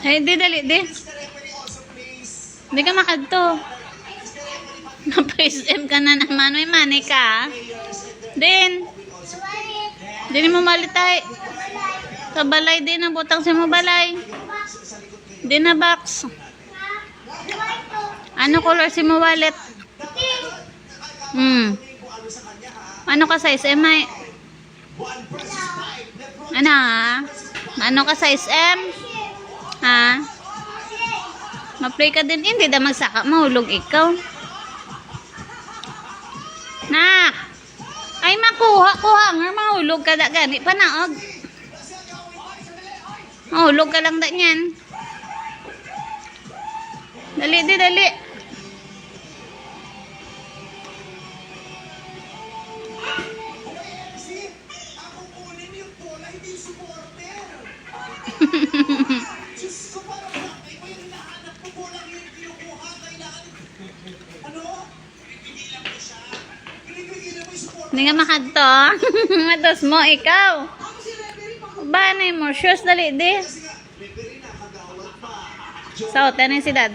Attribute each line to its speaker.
Speaker 1: Ay, di, dali, di. Hindi ka makadto. Na-praise M ka na naman. May money ka. ah. Din. Din mo malitay. Sa balay din ang butang sa mo balay. Din na box. Ano color si mo wallet? Hmm. Ano ka size M ay? Ano ha? Ano ka size M? Ha? Ma-play ka din. Hindi da magsaka. Mahulog ikaw. Nak! Ay, makuha. Kuha nga. Mahulog ka da. Gani. Panaog. Mahulog ka lang da niyan. Dali, di, dali. Hindi ka makadto. Matos mo, ikaw. Ba, na mo shoes, dali, di. So, tanong si daddy.